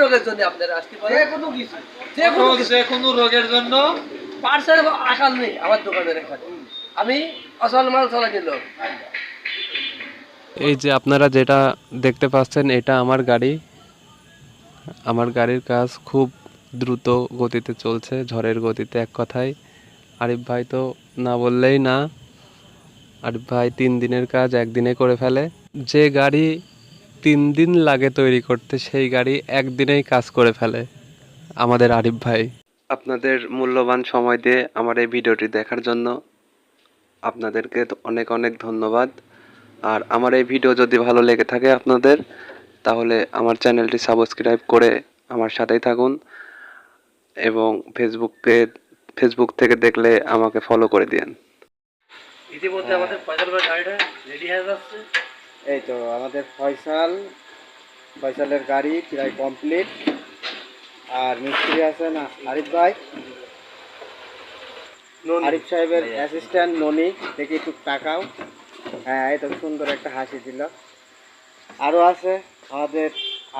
রোগের জন্য আপনারা আসতে পারেন। যে কোনো কিছু। যে কোনো যে কোনো রোগের জন্য পার্সেল আকাল নেই আমার দোকানের এখানে। আমি আসল মাল চলা দিল এই যে আপনারা যেটা দেখতে পাচ্ছেন এটা আমার গাড়ি। আমার গাড়ির কাজ খুব দ্রুত গতিতে চলছে ঝড়ের গতিতে এক কথায়। আরিফ ভাই তো না বললেই না। আরিফ ভাই তিন দিনের কাজ একদিনে করে ফেলে। যে গাড়ি তিন দিন লাগে তৈরি করতে সেই গাড়ি একদিনেই কাজ করে ফেলে। আমাদের আরিফ ভাই। আপনাদের মূল্যবান সময় দিয়ে আমার এই ভিডিওটি দেখার জন্য আপনাদেরকে তো অনেক অনেক ধন্যবাদ। আর আমার এই ভিডিও যদি ভালো লেগে থাকে আপনাদের তাহলে আমার চ্যানেলটি সাবস্ক্রাইব করে আমার সাথেই থাকুন এবং ফেসবুকে ফেসবুক থেকে দেখলে আমাকে ফলো করে দিন ইতিমধ্যে আমাদের গাড়িটা রেডি হয়ে যাচ্ছে। এই তো আমাদের ফয়সাল ফয়সালের গাড়ি প্রায় কমপ্লিট আর মিস্ত্রি আছেন আরিফ ভাই। আরিফ সাহেবের অ্যাসিস্ট্যান্ট ননি দেখি একটু টাকাও হ্যাঁ এই তো সুন্দর একটা হাসি দিল। আরও আছে আমাদের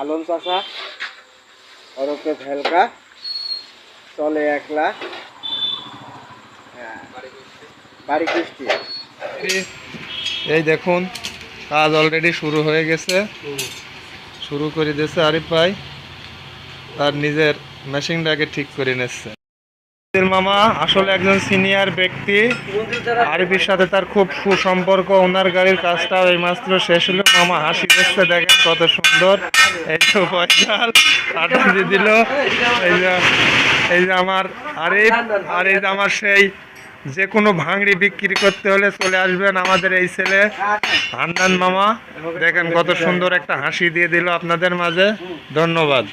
আলম চাষা ওরফে ভেলকা। চলে একলা। হ্যাঁ বাড়ি কৃষ্টি এই দেখুন কাজ অলরেডি শুরু হয়ে গেছে। শুরু করে দিয়েছে আরিফ ভাই। তার নিজের মেশিনটাকে ঠিক করে নিচ্ছে। মামা আসলে একজন সিনিয়র ব্যক্তি। আরিফের সাথে তার খুব সুসম্পর্ক। ওনার গাড়ির কাজটা এই মাত্র শেষ হলো। মামা হাসি দিচ্ছে দেখেন কত সুন্দর। এই তো পয়সাল আটা দিয়ে দিল। এই যে এই যে আমার আরিফ। আর এই যে আমার সেই যে কোনো ভাঙড়ি বিক্রি করতে হলে চলে আসবেন আমাদের এই ছেলে, হান্নান মামা। দেখেন কত সুন্দর একটা হাসি দিয়ে দিল আপনাদের মাঝে। ধন্যবাদ।